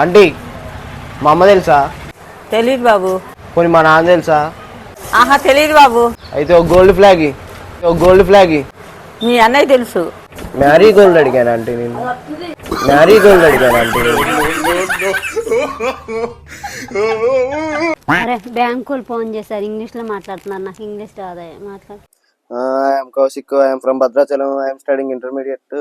Aunty మా అమ్మ తెలుసా? తెలియదు బాబు. పోనీ మా నాన్న తెలుసా? ఆహా తెలియదు బాబు. అయితే ఒక గోల్డ్ ఫ్లాగ్ ఇ. ఒక గోల్డ్ ఫ్లాగ్ ఇ. మీ అన్నయ్య తెలుసు. మ్యారీ గోల్డ్ అడిగాను ఆంటీ నేను. మ్యారీ గోల్డ్ అడిగాను ఆంటీ నేను. అరే బ్యాంకులు ఫోన్ చేశారు. ఇంగ్లీష్లో మాట్లాడుతున్నారు. నాకు ఇంగ్లీష్ రాదా మాట్లాడు. I'm Kaushik I'm from Bhadrachalam I'm studying intermediate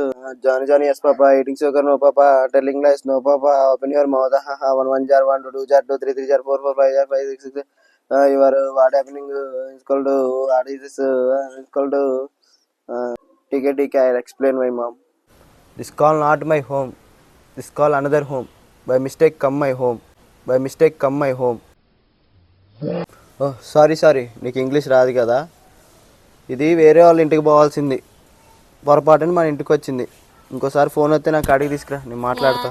Johnny Johnny yes papa eating sugar no papa telling lies no papa open your mouth one one jar one two two jar two three three jar four four five jar five six six your what happening school what is this ticket to TK TK I explain my mom this call not my home this call another home bye mistake come my home bye mistake come my home oh sorry sorry నీకు English రాదు కదా. ఇది వేరే వాళ్ళ ఇంటికి పోవాల్సింది. పొరపాటుని మన ఇంటికి వచ్చింది ఇంకోసారి ఫోన్ వస్తే నాకు అడిగి తీసుకురా నేను మాట్లాడతా.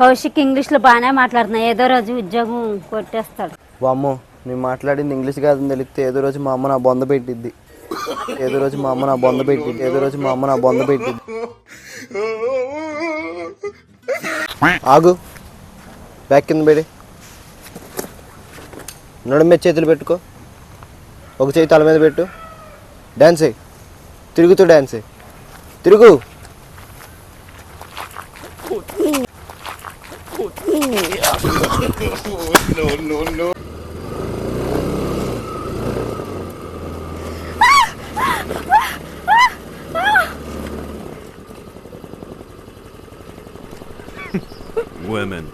కౌశిక్ ఇంగ్లీష్లో బాగానే మాట్లాడుతున్నా ఏదో రోజు ఉద్యోగం కొట్టేస్తాడు. వామ్మో నేను మాట్లాడింది ఇంగ్లీష్ కాదని తెలిస్తే ఏదో రోజు మా అమ్మ నా బొంద పెట్టిద్ది. ఏదో రోజు మా అమ్మ నా బొంద పెట్టిద్ది. ఏదో రోజు మా అమ్మ నా బొంద పెట్టిద్ది. ఆగు. బ్యాక్ కింద పెడి. నడుము చేతులు పెట్టుకో. ఒక చేయి తల మీద పెట్టు డ్యాన్స్ అయ్యి తిరుగుతూ డ్యాన్స్ అయ్యి తిరుగు Women.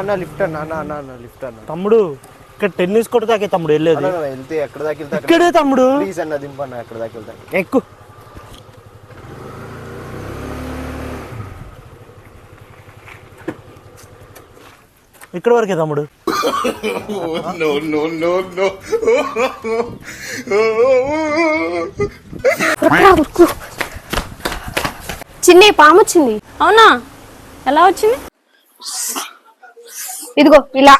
అన్న లిఫ్ట్ అన్న అన్న అన్న అన్న లిఫ్ట్ అన్న. తమ్ముడు ఇక్కడ టెన్నిస్ కొట్టు దాకే తమ్ముడు వెళ్ళేది. వెళ్తే ఎక్కడ దాకా వెళ్తే ఇక్కడే తమ్ముడు. ప్లీజ్ అన్న దింపన్న ఎక్కడ దాకా వెళ్తా ఎక్కు. ఇక్కడ వరకే తమ్ముడు. చిన్ని పాము వచ్చింది. అవునా? ఎలా వచ్చింది? ఇదిగో ఇలా.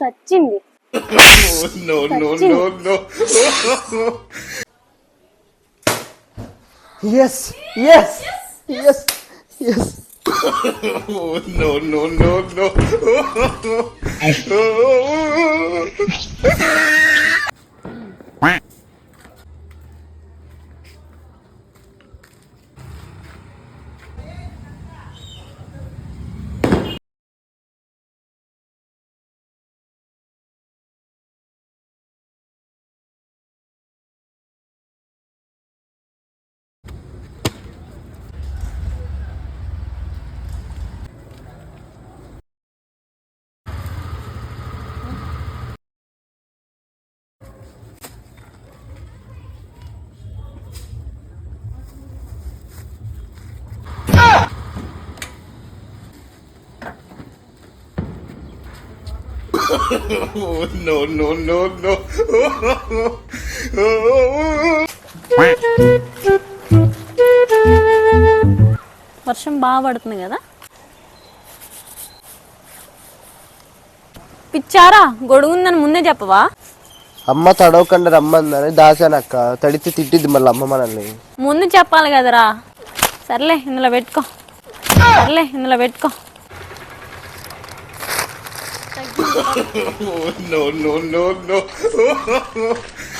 సచ్చింది. సచ్చింది. ఎస్ ఎస్ ఎస్ ఎస్ వర్షం బాగా పడుతుంది కదా? పిచ్చారా? గొడుగుందని ముందే చెప్పవా? అమ్మ తడవకుండా రమ్మందని దాసానక్క తడితే తిట్టిద్ది మళ్ళీ అమ్మ మనల్ని. ముందు చెప్పాలి కదరా. సర్లే ఇందులో పెట్టుకో. సర్లే ఇందులో పెట్టుకో. no, no, no, no.